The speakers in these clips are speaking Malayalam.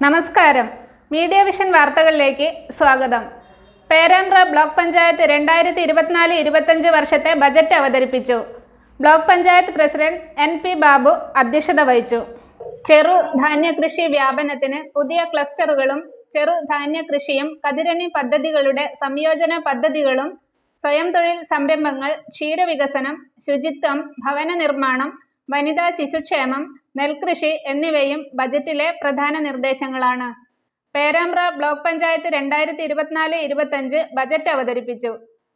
നമസ്കാരം. മീഡിയ വിഷൻ വാർത്തകളിലേക്ക് സ്വാഗതം. പേരാമ്പ്ര ബ്ലോക്ക് പഞ്ചായത്ത് രണ്ടായിരത്തി ഇരുപത്തിനാല് ഇരുപത്തഞ്ച് വർഷത്തെ ബജറ്റ് അവതരിപ്പിച്ചു. Block panchayat president N P Babu അധ്യക്ഷത വഹിച്ചു. ചെറു ധാന്യ കൃഷി വ്യാപനത്തിന് പുതിയ ക്ലസ്റ്ററുകളും ചെറു ധാന്യ കൃഷിയും കതിരണി പദ്ധതികളുടെ സംയോജന പദ്ധതികളും സ്വയം തൊഴിൽ സംരംഭങ്ങൾ ക്ഷീരവികസനം ശുചിത്വം ഭവന നിർമ്മാണം വനിതാ ശിശുക്ഷേമം നെൽകൃഷി എന്നിവയും ബജറ്റിലെ പ്രധാന നിർദ്ദേശങ്ങളാണ്. പേരാമ്പ്ര ബ്ലോക്ക് പഞ്ചായത്ത് രണ്ടായിരത്തി ഇരുപത്തിനാല് ഇരുപത്തഞ്ച് ബജറ്റ് അവതരിപ്പിച്ചു.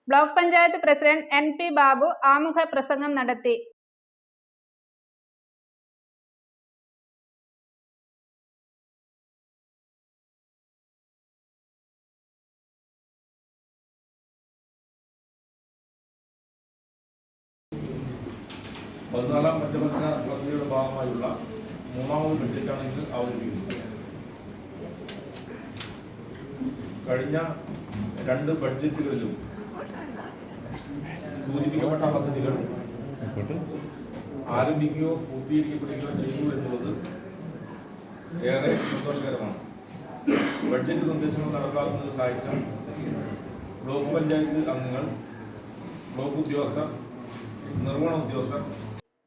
Block panchayat president N P Babu ആമുഖ പ്രസംഗം നടത്തി. പതിനാലാം പഞ്ചവത്സര പദ്ധതിയുടെ ഭാഗമായുള്ള മൂന്നാമത് ബഡ്ജറ്റാണ് ഇതിൽ അവതരിപ്പിക്കുന്നത് കഴിഞ്ഞ രണ്ട് ബഡ്ജറ്റുകളിലും സൂചിപ്പിക്കപ്പെട്ട പദ്ധതികൾ ആരംഭിക്കുകയോ പൂർത്തീകരിക്കപ്പെടുകയോ ചെയ്തു എന്നുള്ളത് ഏറെ സന്തോഷകരമാണ്. ബഡ്ജറ്റ് നിർദ്ദേശങ്ങൾ നടപ്പാക്കുന്നത് സഹായിച്ച ബ്ലോക്ക് പഞ്ചായത്ത് അംഗങ്ങൾ ബ്ലോക്ക് ഉദ്യോഗസ്ഥർ നിർവഹണ ഉദ്യോഗസ്ഥർ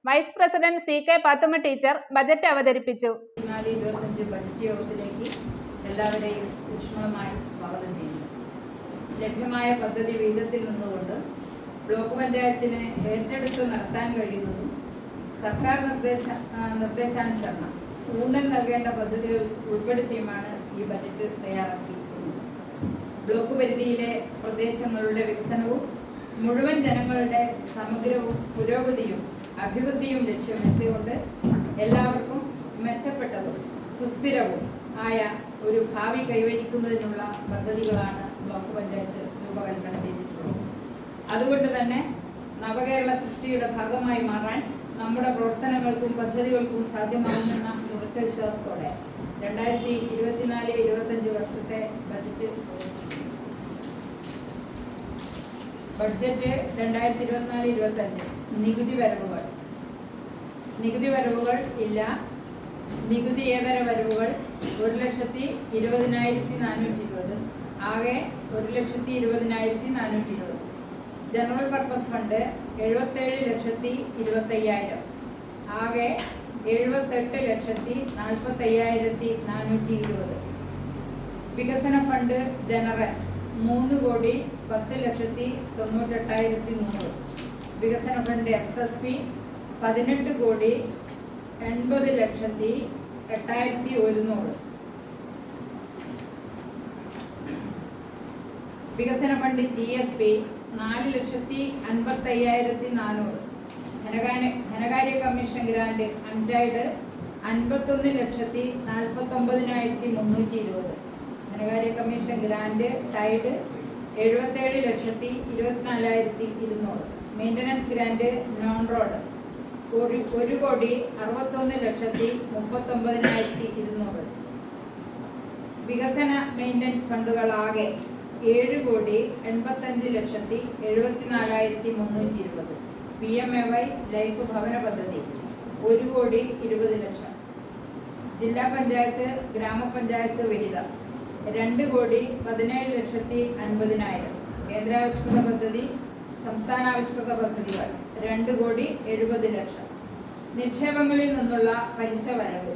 vice president C K Pathumma teacher budget അവതരിപ്പിച്ചു. എല്ലാവരെയും ഊഷ്മളമായി സ്വാഗതം ചെയ്യുന്നു. ലഭ്യമായ പദ്ധതി വിഹിതത്തിൽ നിന്നുകൊണ്ട് ബ്ലോക്ക് പഞ്ചായത്തിന് ഏറ്റെടുത്ത് നടത്താൻ കഴിയുന്നതും സർക്കാർ നിർദ്ദേശ നിർദ്ദേശാനുസരണം ഊന്നൽ നൽകേണ്ട പദ്ധതികൾ ഉൾപ്പെടുത്തിയുമാണ് ഈ ബജറ്റ് തയ്യാറാക്കിയിരിക്കുന്നത്. ബ്ലോക്ക് പരിധിയിലെ പ്രദേശങ്ങളുടെ വികസനവും മുഴുവൻ ജനങ്ങളുടെ സമഗ്രവും പുരോഗതിയും അഭിവൃദ്ധിയും ലക്ഷ്യം വെച്ചുകൊണ്ട് എല്ലാവർക്കും മെച്ചപ്പെട്ടതും സുസ്ഥിരവും ആയ ഒരു ഭാവി കൈവരിക്കുന്നതിനുള്ള പദ്ധതികളാണ് ബ്ലോക്ക് പഞ്ചായത്ത് രൂപകൽപ്പന ചെയ്തിട്ടുള്ളത്. അതുകൊണ്ട് തന്നെ നവകേരള സൃഷ്ടിയുടെ ഭാഗമായി മാറാൻ നമ്മുടെ പ്രവർത്തനങ്ങൾക്കും പദ്ധതികൾക്കും സാധ്യമാകുമെന്ന ഉറച്ച വിശ്വാസത്തോടെ രണ്ടായിരത്തി ഇരുപത്തിനാല് ഇരുപത്തഞ്ച് വർഷത്തെ ബജറ്റ് ബഡ്ജറ്റ് രണ്ടായിരത്തി ഇരുപത്തിനാല് ഇരുപത്തഞ്ച് നികുതി വരവുകൾ. നികുതി വരവുകൾ ഇല്ല. നികുതിയേതര വരവുകൾ? ഒരു ലക്ഷത്തി ഇരുപതിനായിരത്തി നാനൂറ്റി ഇരുപത് ആകെ ഒരു ലക്ഷത്തി ഇരുപതിനായിരത്തി നാനൂറ്റി ഇരുപത് ജനറൽ പർപ്പസ് ഫണ്ട് എഴുപത്തേഴ് ലക്ഷത്തി ഇരുപത്തയ്യായിരം. ആകെ എഴുപത്തെട്ട് ലക്ഷത്തി നാൽപ്പത്തയ്യായിരത്തി നാനൂറ്റി ഇരുപത് വികസന ഫണ്ട് ജനറൽ മൂന്ന് കോടി പത്ത് ലക്ഷത്തി തൊണ്ണൂറ്റെട്ടായിരത്തി നൂറ് വികസന ഫണ്ട് എസ് എസ് പി പതിനെട്ട് കോടി എൺപത് ലക്ഷത്തി എട്ടായിരത്തി ഒരുന്നൂറ്. വികസന ഫണ്ട് ജി എസ് പി നാല് ലക്ഷത്തി അൻപത്തി അയ്യായിരത്തി നാനൂറ്. ധനകാര്യ കമ്മീഷൻ ഗ്രാൻഡ് അൺടൈഡ് അൻപത്തൊന്ന് ലക്ഷത്തി നാൽപ്പത്തൊമ്പതിനായിരത്തി മുന്നൂറ്റി ഇരുപത്. ധനകാര്യ കമ്മീഷൻ ഗ്രാൻഡ് ടൈഡ് എഴുപത്തേഴ് ലക്ഷത്തി ഇരുപത്തിനാലായിരത്തി ഇരുന്നൂറ്. മെയിന്റനൻസ് ഗ്രാന്റ് നോൺ റോഡ് ഒരു കോടി അറുപത്തൊന്ന് ലക്ഷത്തി മുപ്പത്തൊമ്പതിനായിരത്തി ഇരുന്നൂറ്. വികസന മെയിന്റനൻസ് ഫണ്ടുകളാകെ ഏഴ് കോടി എൺപത്തഞ്ച് ലക്ഷത്തി എഴുപത്തിനാലായിരത്തി മുന്നൂറ്റി ഇരുപത്. P M A Y life ഭവന പദ്ധതി ഒരു കോടി ഇരുപത് ലക്ഷം. ജില്ലാ പഞ്ചായത്ത് ഗ്രാമപഞ്ചായത്ത് വിഹിതം രണ്ട് കോടി പതിനേഴ് ലക്ഷത്തി അൻപതിനായിരം. കേന്ദ്രാവിഷ്കൃത പദ്ധതി സംസ്ഥാനാവിഷ്കൃത പദ്ധതികൾ രണ്ട് കോടി എഴുപത് ലക്ഷം. നിക്ഷേപങ്ങളിൽ നിന്നുള്ള പലിശ വരവ്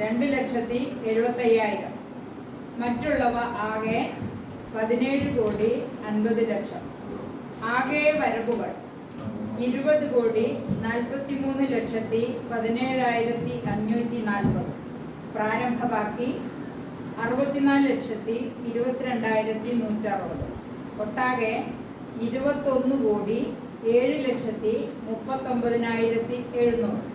രണ്ട് ലക്ഷത്തി എഴുപത്തയ്യായിരം. മറ്റുള്ളവ ആകെ പതിനേഴ് കോടി അൻപത് ലക്ഷം. ആകെ വരവുകൾ ഇരുപത് കോടി നാൽപ്പത്തി മൂന്ന് ലക്ഷത്തി പതിനേഴായിരത്തി അഞ്ഞൂറ്റി നാൽപ്പത്. പ്രാരംഭ ബാക്കി അറുപത്തിനാല് ലക്ഷത്തി ഇരുപത്തിരണ്ടായിരത്തി നൂറ്ററുപത്. ഒട്ടാകെ ഇരുപത്തൊന്ന് കോടി ഏഴ് ലക്ഷത്തി മുപ്പത്തൊമ്പതിനായിരത്തി എഴുന്നൂറ്.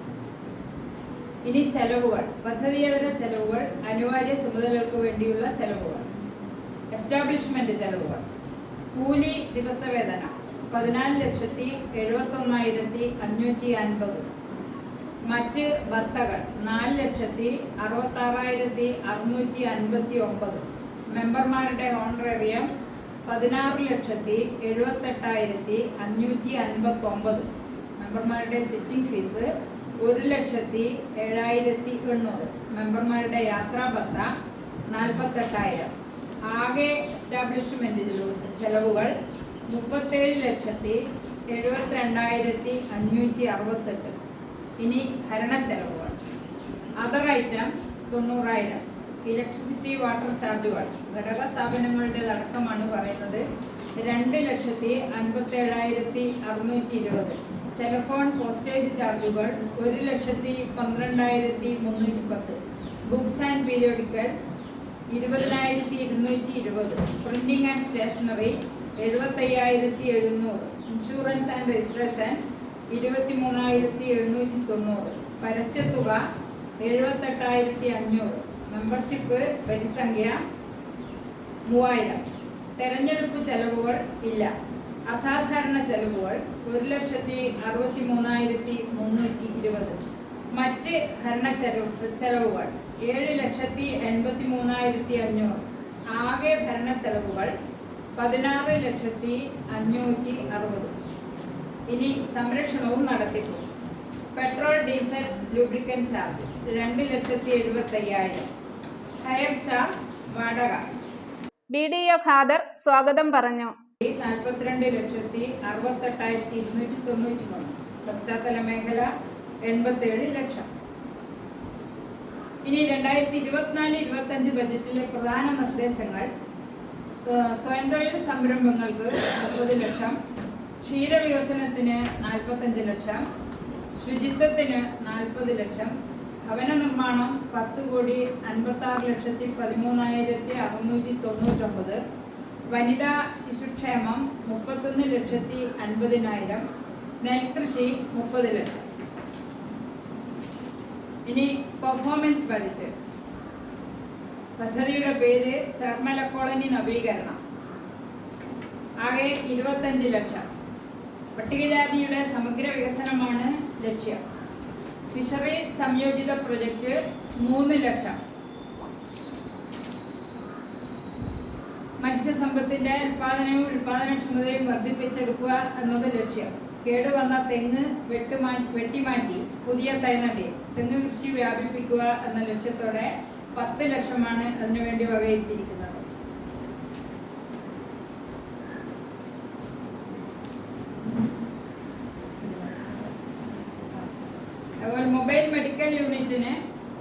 ഇനി ചെലവുകൾ. പദ്ധതിയുടെ ചെലവുകൾ അനിവാര്യ ചുമതലകൾക്ക് വേണ്ടിയുള്ള ചെലവുകൾ. എസ്റ്റാബ്ലിഷ്മെന്റ് ചെലവുകൾ. കൂലി ദിവസവേതനം പതിനാല് ലക്ഷത്തി എഴുപത്തൊന്നായിരത്തി അഞ്ഞൂറ്റി അൻപത്. മറ്റ് ഭർത്തകൾ നാല് ലക്ഷത്തി അറുപത്താറായിരത്തി അറുന്നൂറ്റി അൻപത്തി ഒമ്പത്. മെമ്പർമാരുടെ ഹോണറേറിയം പതിനാറ് ലക്ഷത്തി എഴുപത്തെട്ടായിരത്തി അഞ്ഞൂറ്റി അൻപത്തി ഒമ്പത് മെമ്പർമാരുടെ സിറ്റിംഗ് ഫീസ് ഒരു ലക്ഷത്തി ഏഴായിരത്തി എണ്ണൂറ്. മെമ്പർമാരുടെ യാത്രാ ഭത്ത നാൽപ്പത്തെട്ടായിരം. ആകെ എസ്റ്റാബ്ലിഷ്മെന്റിലു ചെലവുകൾ മുപ്പത്തേഴ് ലക്ഷത്തി എഴുപത്തിരണ്ടായിരത്തി അഞ്ഞൂറ്റി അറുപത്തെട്ട്. ഇനി ഭരണ ചെലവുകൾ അതർ ഐറ്റംസ് തൊണ്ണൂറായിരം. ഇലക്ട്രിസിറ്റി വാട്ടർ ചാർജുകൾ. ഘടക സ്ഥാപനങ്ങളുടേതടക്കമാണ് പറയുന്നത്. രണ്ട് ലക്ഷത്തി അൻപത്തേഴായിരത്തി അറുന്നൂറ്റി ഇരുപത് ടെലിഫോൺ പോസ്റ്റേജ് ചാർജുകൾ ഒരു ലക്ഷത്തി പന്ത്രണ്ടായിരത്തി മുന്നൂറ്റി പത്ത് ബുക്സ് ആൻഡ് പീരിയോഡിക്കൽസ് ഇരുപതിനായിരത്തി ഇരുന്നൂറ്റി ഇരുപത് പ്രിന്റിംഗ് ആൻഡ് സ്റ്റേഷനറി എഴുപത്തയ്യായിരത്തി എഴുന്നൂറ്. ഇൻഷുറൻസ് ആൻഡ് രജിസ്ട്രേഷൻ ഇരുപത്തി മൂന്നായിരത്തി എഴുന്നൂറ്റി തൊണ്ണൂറ് പരസ്യത്തുക എഴുപത്തെട്ടായിരത്തി അഞ്ഞൂറ്. മെമ്പർഷിപ്പ് പരിസംഖ്യ മൂവായിരം. തെരഞ്ഞെടുപ്പ് ചെലവുകൾ ഇല്ല. അസാധാരണ ചെലവുകൾ ഒരു ലക്ഷത്തി അറുപത്തി മൂന്നായിരത്തി മുന്നൂറ്റി ഇരുപത്. മറ്റ് ഭരണ ചെലവ് ചെലവുകൾ ഏഴ് ലക്ഷത്തി എൺപത്തി മൂന്നായിരത്തി അഞ്ഞൂറ്. ആകെ ഭരണ ചെലവുകൾ പതിനാറ് ലക്ഷത്തി അഞ്ഞൂറ്റി അറുപത്. ഇനി സംരക്ഷണവും നടത്തിപ്പും പെട്രോൾ ഡീസൽ ലൂബ്രിക്കൻ ചാർജ് രണ്ട് ലക്ഷത്തി എഴുപത്തി അയ്യായിരം ഹയർ ചാർജ് വാടക. ബി ഡി ഒ ഖാദർ സ്വാഗതം പറഞ്ഞു. നാൽപ്പത്തിരണ്ട് ലക്ഷത്തി അറുപത്തെട്ടായിരത്തി ഇരുന്നൂറ്റി തൊണ്ണൂറ്റി മൂന്ന്. പശ്ചാത്തല മേഖല എൺപത്തേഴ് ലക്ഷം. ഇനി രണ്ടായിരത്തി ഇരുപത്തിനാല് ഇരുപത്തഞ്ച് ബജറ്റിലെ പ്രധാന നിർദ്ദേശങ്ങൾ. സ്വയം തൊഴിൽ സംരംഭങ്ങൾക്ക് അറുപത് ലക്ഷം. ക്ഷീരവികസനത്തിന് നാൽപ്പത്തഞ്ച് ലക്ഷം. ശുചിത്വത്തിന് നാൽപ്പത് ലക്ഷം. ഭവന നിർമ്മാണം പത്ത് കോടി അൻപത്തി ആറ് ലക്ഷത്തി പതിമൂന്നായിരത്തി അറുന്നൂറ്റി തൊണ്ണൂറ്റൊമ്പത്. വനിതാ ശിശുക്ഷേമം മുപ്പത്തൊന്ന് ലക്ഷത്തി അൻപതിനായിരം. നെൽകൃഷി മുപ്പത് ലക്ഷം. ഇനി പെർഫോമൻസ് ബജറ്റ് പദ്ധതിയുടെ പേര് ചർമ്മല കോളനി നവീകരണം. ആകെ ഇരുപത്തഞ്ച് ലക്ഷം. പട്ടികജാതിയുടെ സമഗ്ര വികസനമാണ് ലക്ഷ്യം. ഫിഷറീസ് സംയോജിത പ്രൊജക്റ്റ് മൂന്ന് ലക്ഷം. മത്സ്യസമ്പത്തിന്റെ ഉൽപാദനവും ഉൽപാദനക്ഷമതയും വർദ്ധിപ്പിച്ചെടുക്കുക എന്നത് ലക്ഷ്യം. കേടുവന്ന തെങ്ങ് വെട്ടുമാ വെട്ടിമാറ്റി പുതിയ തൈനടി തെങ്ങ് കൃഷി വ്യാപിപ്പിക്കുക എന്ന ലക്ഷ്യത്തോടെ പത്ത് ലക്ഷമാണ് അതിനുവേണ്ടി വകയിരുത്തിയിരിക്കുന്നത്. മൊബൈൽ മെഡിക്കൽ യൂണിറ്റിന്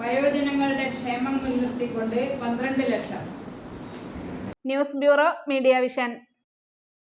വയോജനങ്ങളുടെ ക്ഷേമം മുൻനിർത്തിക്കൊണ്ട് പന്ത്രണ്ട് ലക്ഷം. News bureau media vision.